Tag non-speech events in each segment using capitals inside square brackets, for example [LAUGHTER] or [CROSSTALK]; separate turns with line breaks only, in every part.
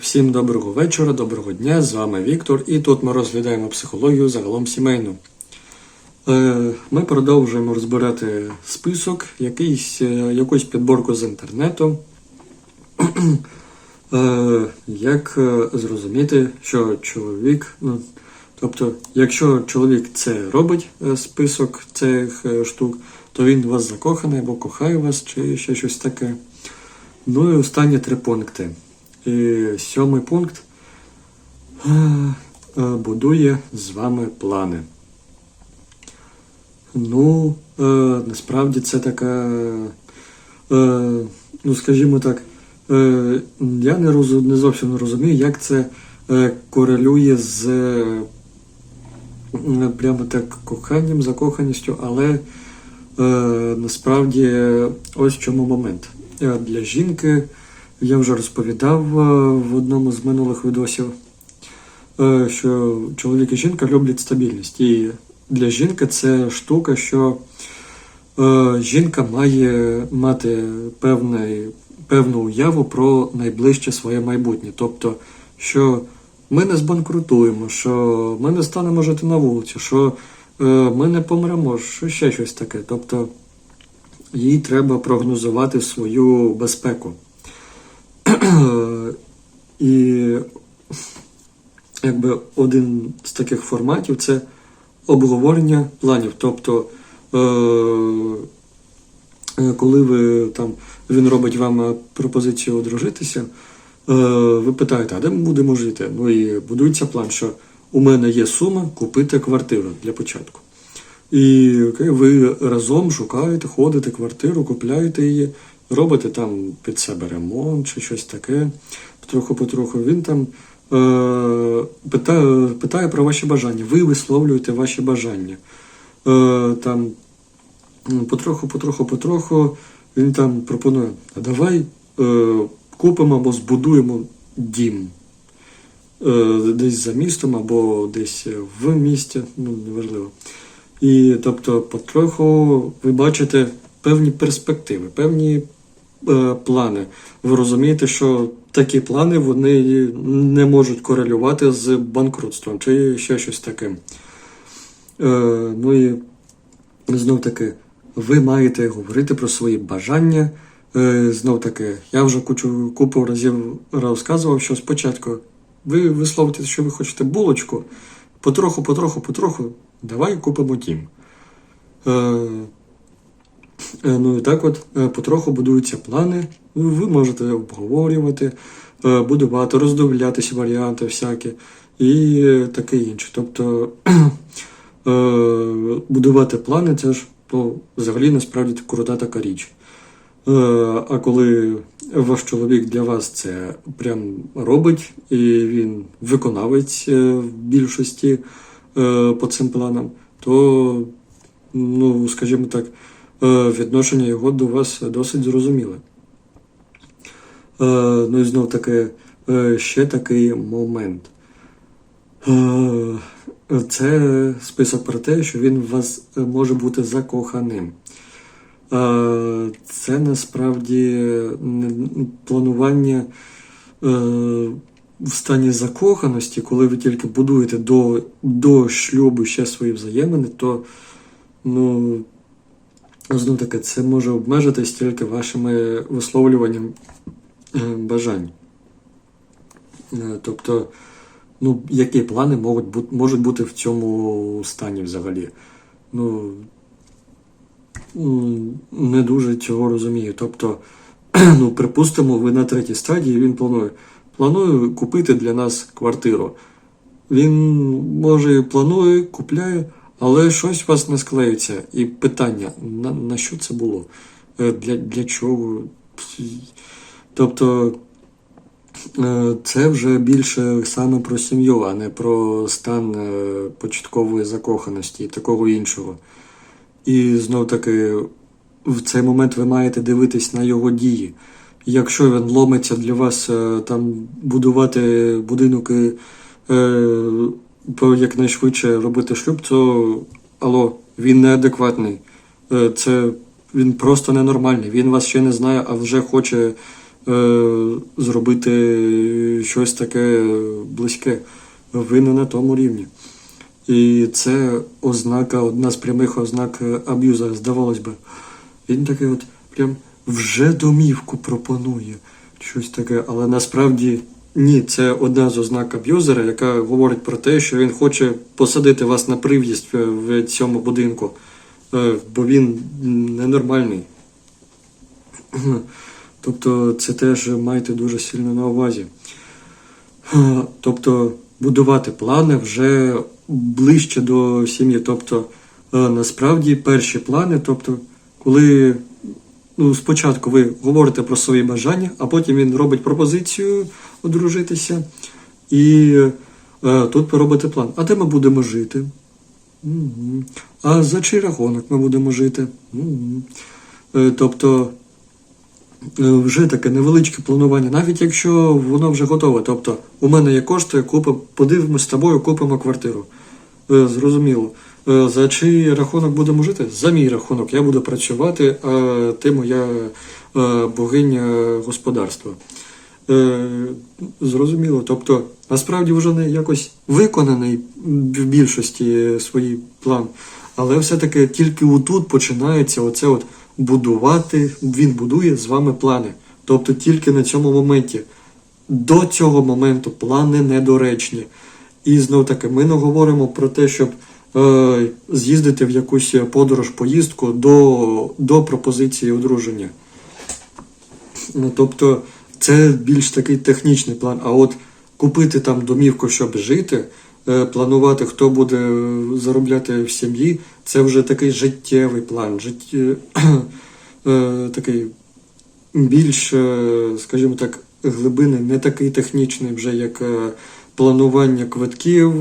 Всім доброго вечора, доброго дня. З вами Віктор, і тут ми розглядаємо психологію загалом сімейну. Е, Ми продовжуємо розбирати список, якийсь, е, якусь підборку з інтернету. Е, Як зрозуміти, що чоловік, ну, тобто, якщо чоловік це робить список цих штук, то він вас закоханий або кохає вас, чи ще щось таке. Ну і останні три пункти. І сьомий пункт е, будує з вами плани. Ну, е, насправді це така, е, ну скажімо так, я не, розу, не зовсім не розумію, як це корелює з прямо так коханням, закоханістю, але насправді ось в чому момент. Для жінки я вже розповідав е, в одному з минулих відосів, е, що чоловік і жінка люблять стабільність. І для жінки це штука, що е, жінка має мати певний, певну уяву про найближче своє майбутнє. Тобто, що ми не збанкрутуємо, що ми не станемо жити на вулиці, що ми не помремо, що ще щось таке. Тобто їй треба прогнозувати свою безпеку. І якби один з таких форматів це обговорення планів. Тобто, е, е, коли ви там він робить вам е, пропозицію одружитися, е, ви питаєте, а де ми будемо жити? Ну і будується план, що у мене є сума купити квартиру для початку. І окей, ви разом шукаєте, ходите квартиру, купляєте її, робите там під себе ремонт чи щось таке. Потроху-потроху він там е, питає, питає про ваші бажання. Ви висловлюєте ваші бажання. Е, там потроху, потроху, потроху він там пропонує: а давай е, купимо або збудуємо дім. Е, десь за містом або десь в місті, ну неважливо. І тобто, потроху ви бачите певні перспективи, певні плани. Ви розумієте, що такі плани вони не можуть корелювати з банкрутством чи ще щось таке. Е, ну і знов таки, ви маєте говорити про свої бажання. Е, знов таки, я вже кучу купу разів розказував, що спочатку ви висловите, що ви хочете булочку, потроху, потроху, потроху, давай купимо дім. Е, ну і так от е, потроху будуються плани. Ви можете обговорювати, е, будувати, роздивлятися варіанти всякі і таке інше. Тобто [CLEARS THROAT] будувати плани це ж ну, взагалі насправді крута така річ. А коли ваш чоловік для вас це прям робить, і він виконавець в більшості по цим планам, то, ну, скажімо так, відношення його до вас досить зрозуміле. Е, Ну і знов таки е, ще такий момент. Е, Це список про те, що він в вас е, може бути закоханим. Е, Це насправді планування е, в стані закоханості, коли ви тільки будуєте до, до шлюбу ще свої взаємини, то ну, знов таки, це може обмежитись тільки вашими висловлюванням е, бажань. Е, Тобто, ну, які плани можуть можуть бути в цьому стані взагалі? Ну, не дуже цього розумію. Тобто, [CLEARS THROAT] ну, припустимо, ви на третій стадії, він планує. Планую купити для нас квартиру. Він може планує, купляє, але щось у вас не склеюється. І питання: на, на що це було? Е, Для, для чого? Тобто е, це вже більше саме про сім'ю, а не про стан е, початкової закоханості і такого іншого. І знов таки в цей момент ви маєте дивитись на його дії. Якщо він ломиться для вас там будувати будинок якнайшвидше робити шлюб, то алло, він неадекватний. Е, це він просто ненормальний. Він вас ще не знає, а вже хоче е, зробити щось таке близьке. Ви не на тому рівні. І це ознака, одна з прямих ознак е, аб'юза, здавалось би. Він такий от прям вже домівку пропонує. Щось таке, але насправді ні, це одна з ознак аб'юзера, яка говорить про те, що він хоче посадити вас на прив'їзд е, в цьому будинку, е, бо він ненормальний. [CLEARS THROAT] Тобто це теж майте дуже сильно на увазі. Е, Тобто будувати плани вже ближче до сім'ї. Тобто, насправді перші плани, тобто, коли ну, спочатку ви говорите про свої бажання, а потім він робить пропозицію одружитися, і е, тут ви робите план. А де ми будемо жити? Мгм. А за чий рахунок ми будемо жити? Мгм. Е, Тобто е, вже таке невеличке планування, навіть якщо воно вже готове. Тобто, у мене є кошти, купи, подивимось з тобою, купимо квартиру. Е, Зрозуміло. Е, За чий рахунок будемо жити? За мій рахунок. Я буду працювати, а ти моя е, богиня господарства. Е, Зрозуміло. Тобто, насправді вже не якось виконаний в більшості свій план, але все-таки тільки отут починається оце от будувати, він будує з вами плани. Тобто тільки на цьому моменті. До цього моменту плани недоречні. І знов таки, ми не говоримо про те, щоб е, з'їздити в якусь подорож, поїздку до, до пропозиції одруження. Ну, тобто, це більш такий технічний план. А от купити там домівку, щоб жити, е, планувати, хто буде е, заробляти в сім'ї, це вже такий життєвий план, житті... е, [CLEARS THROAT] такий більш, скажімо так, глибини, не такий технічний, вже як планування квитків,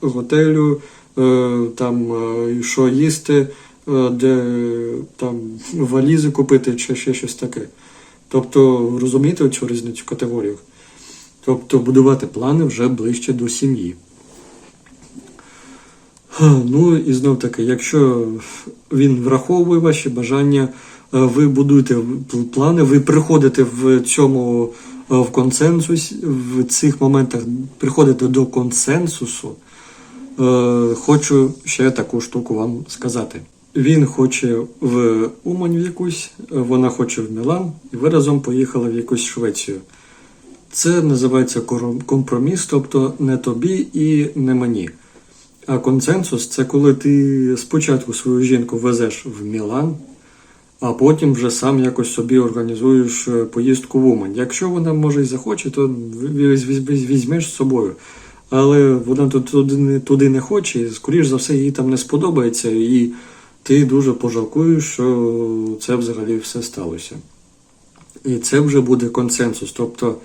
готелю, там що їсти, де там валізи купити чи ще щось таке. Тобто розумієте цю різницю категоріях? Тобто будувати плани вже ближче до сім'ї. Ну і знов таки, якщо він враховує ваші бажання, е, ви будуєте плани, ви приходите в цьому е, в консенсус, в цих моментах приходите до консенсусу. Е, Хочу ще таку штуку вам сказати. Він хоче в Умань в якусь, вона хоче в Мілан, і ви разом поїхали в якусь Швецію. Це називається компроміс, тобто не тобі і не мені. А консенсус це коли ти спочатку свою жінку везеш в Мілан, а потім вже сам якось собі організуєш е, поїздку в Умань. Якщо вона може і захоче, то віз- віз- віз- візьмеш з собою. Але вона туди не хоче, і, скоріш за все, їй там не сподобається, і ти дуже пожалкуєш, що це взагалі все сталося. І це вже буде консенсус. Тобто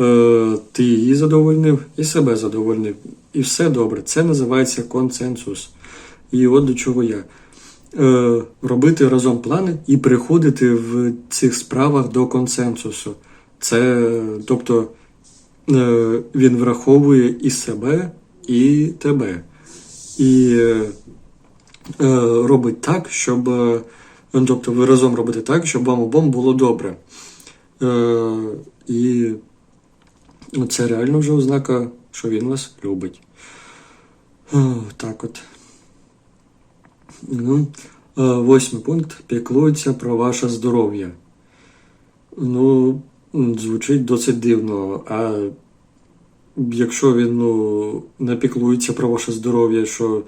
е, ти її задовольнив і себе задовольнив. І все добре. Це називається консенсус. І от до чого я. Е, робити разом плани і приходити в цих справах до консенсусу. Це, тобто, е, він враховує і себе, і тебе. І робить так, щоб. е, ну, Тобто ви разом робите так, щоб вам обом було добре. Е, і це реально вже ознака, що він вас любить. Так от. Ну, е, восьмий пункт. Піклується про ваше здоров'я. Ну, звучить досить дивно. А якщо він ну, не піклується про ваше здоров'я, що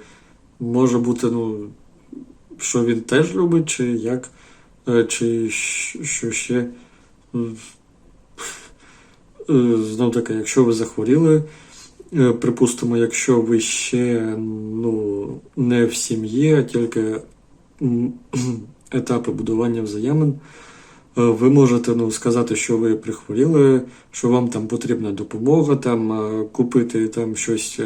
може бути, ну, що він теж любить, чи як, Е, чи що ще. Е, Знов таки, якщо ви захворіли, е, припустимо, якщо ви ще ну, не в сім'ї, а тільки [CLEARS THROAT] етапи будування взаємин, ви можете ну, сказати, що ви прихворіли, що вам там потрібна допомога, там купити там щось,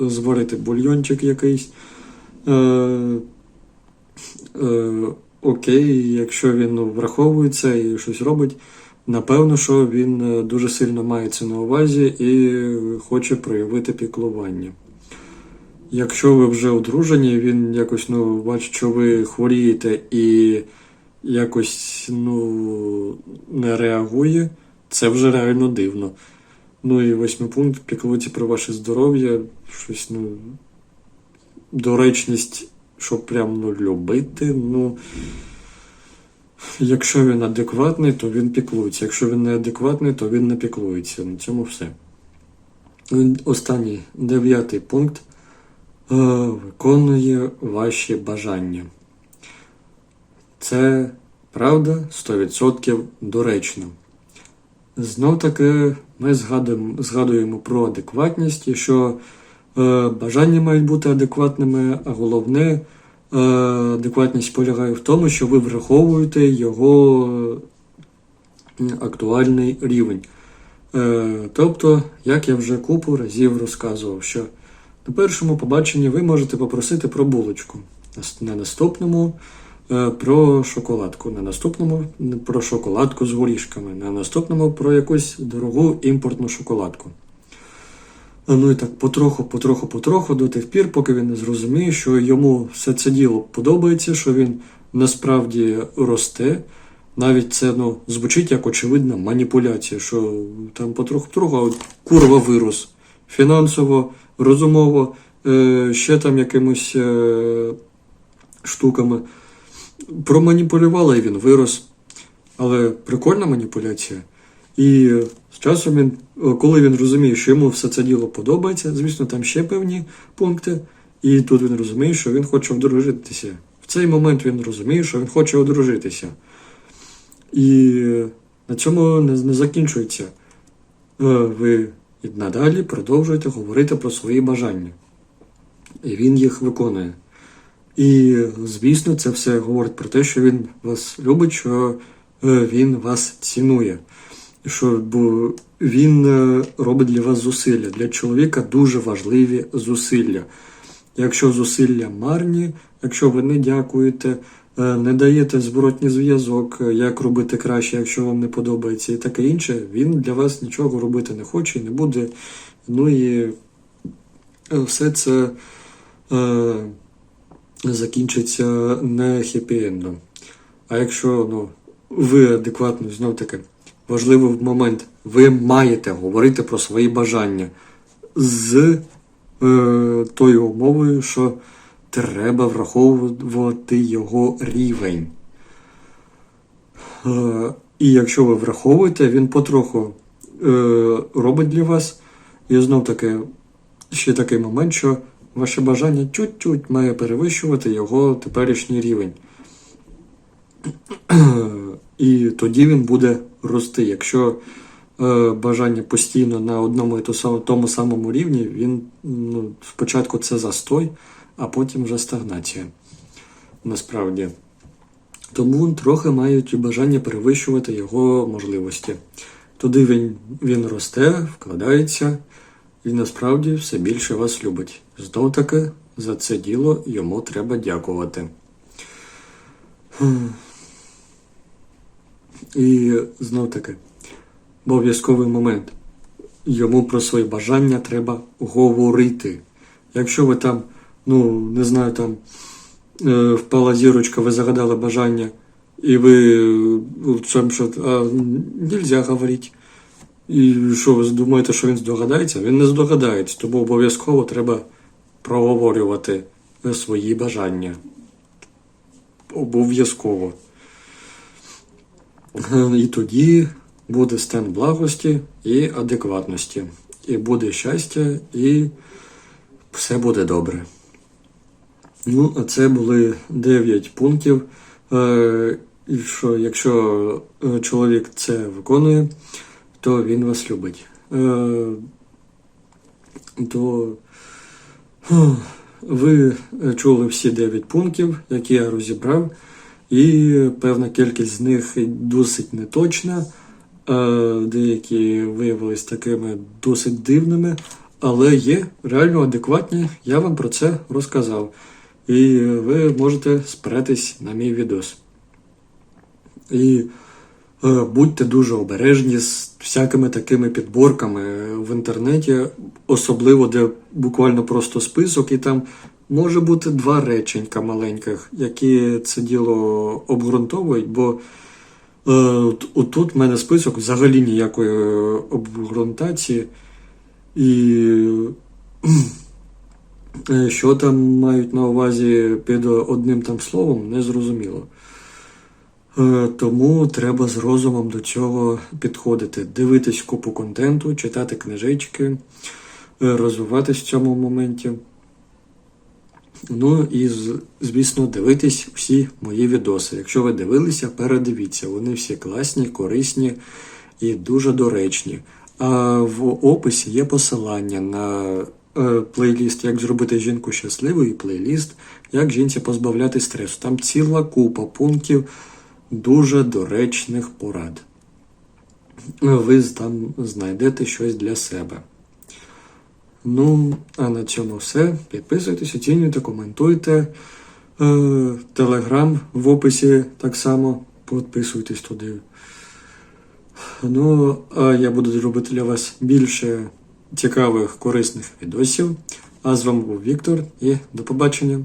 зварити бульйончик якийсь. Е, е, окей, якщо він ну, враховує це і щось робить, напевно, що він е, дуже сильно має це на увазі і хоче проявити піклування. Якщо ви вже одружені, він якось ну, бачить, що ви хворієте і якось ну, не реагує, це вже реально дивно. Ну і восьмий пункт піклується про ваше здоров'я, щось, ну, доречність, щоб прям ну, любити. Ну, якщо він адекватний, то він піклується. Якщо він неадекватний, то він не піклується. На цьому все. Останній дев'ятий пункт е, виконує ваші бажання. Це правда 100% доречно. Знов таки ми згадуємо, згадуємо про адекватність і що бажання мають бути адекватними, а головне, е, адекватність полягає в тому, що ви враховуєте його е, актуальний рівень. Е, тобто, як я вже купу разів розказував, що на першому побаченні ви можете попросити про булочку, на наступному е, про шоколадку, на наступному про шоколадку з горішками, на наступному про якусь дорогу імпортну шоколадку. Ну і так потроху, потроху, потроху до тих пір, поки він не зрозуміє, що йому все це діло подобається, що він насправді росте. Навіть це ну, звучить як очевидна маніпуляція, що там потроху-потроху, а от курва вирос фінансово, розумово, е, ще там якимось е, штуками. Проманіпулювала і він вирос. Але прикольна маніпуляція. І з часом він, е, коли він розуміє, що йому все це діло подобається, звісно, там ще певні пункти. І тут він розуміє, що він хоче одружитися. В цей момент він розуміє, що він хоче одружитися. І на цьому не, закінчується. Е, Ви і надалі продовжуєте говорити про свої бажання. І він їх виконує. І, звісно, це все говорить про те, що він вас любить, що е, він вас цінує. Що він е, робить для вас зусилля. Для чоловіка дуже важливі зусилля. Якщо зусилля марні, якщо ви не дякуєте, е, не даєте зворотній зв'язок, е, як робити краще, якщо вам не подобається, і таке інше, він для вас нічого робити не хоче і не буде. Ну і все це е, закінчиться не хеппі-ендом. А якщо ну, ви адекватно знов таки важливий момент, ви маєте говорити про свої бажання з е, тою умовою, що треба враховувати його рівень. Е, і якщо ви враховуєте, він потроху е, робить для вас. І знов таки ще такий момент, що ваше бажання чуть-чуть має перевищувати його теперішній рівень. [CLEARS THROAT] І тоді він буде рости. Якщо е, бажання постійно на одному і тому самому рівні, він ну, спочатку це застой, а потім вже стагнація. Насправді. Тому трохи мають бажання перевищувати його можливості. Туди він, він росте, вкладається і насправді все більше вас любить. Знов таки за це діло йому треба дякувати. І знов таки, обов'язковий момент. Йому про свої бажання треба говорити. Якщо ви там, ну, не знаю, там е, впала зірочка, ви загадали бажання, і ви е, в що а, нельзя говорити. І що ви думаєте, що він здогадається? Він не здогадається, тому обов'язково треба проговорювати е, свої бажання. Обов'язково. І тоді буде стан благості і адекватності. І буде щастя, і все буде добре. Ну, а це були 9 пунктів. Е, що якщо е, чоловік це виконує, то він вас любить. Е, То ви чули всі 9 пунктів, які я розібрав, і певна кількість з них досить неточна, е, деякі виявились такими досить дивними, але є реально адекватні, я вам про це розказав. І ви можете спиратись на мій відос. І Будьте дуже обережні з всякими такими підборками в інтернеті, особливо де буквально просто список, і там може бути два реченька маленьких, які це діло обґрунтовують, бо е, отут в мене список взагалі ніякої е, обґрунтації. І [CLEARS THROAT] е, що там мають на увазі під одним там словом, не зрозуміло. Е, Тому треба з розумом до цього підходити, дивитись купу контенту, читати книжечки, е, розвиватись в цьому моменті. Ну і, звісно, дивитись всі мої відоси. Якщо ви дивилися, передивіться. Вони всі класні, корисні і дуже доречні. А в описі є посилання на е, плейліст Як зробити жінку щасливою і плейліст Як жінці позбавляти стресу. Там ціла купа пунктів дуже доречних порад. Ви там знайдете щось для себе. Ну, а на цьому все. Підписуйтесь, оцінюйте, коментуйте. Е, Телеграм в описі так само. Підписуйтесь туди. Ну, а я буду робити для вас більше цікавих, корисних відосів. А з вами був Віктор і до побачення.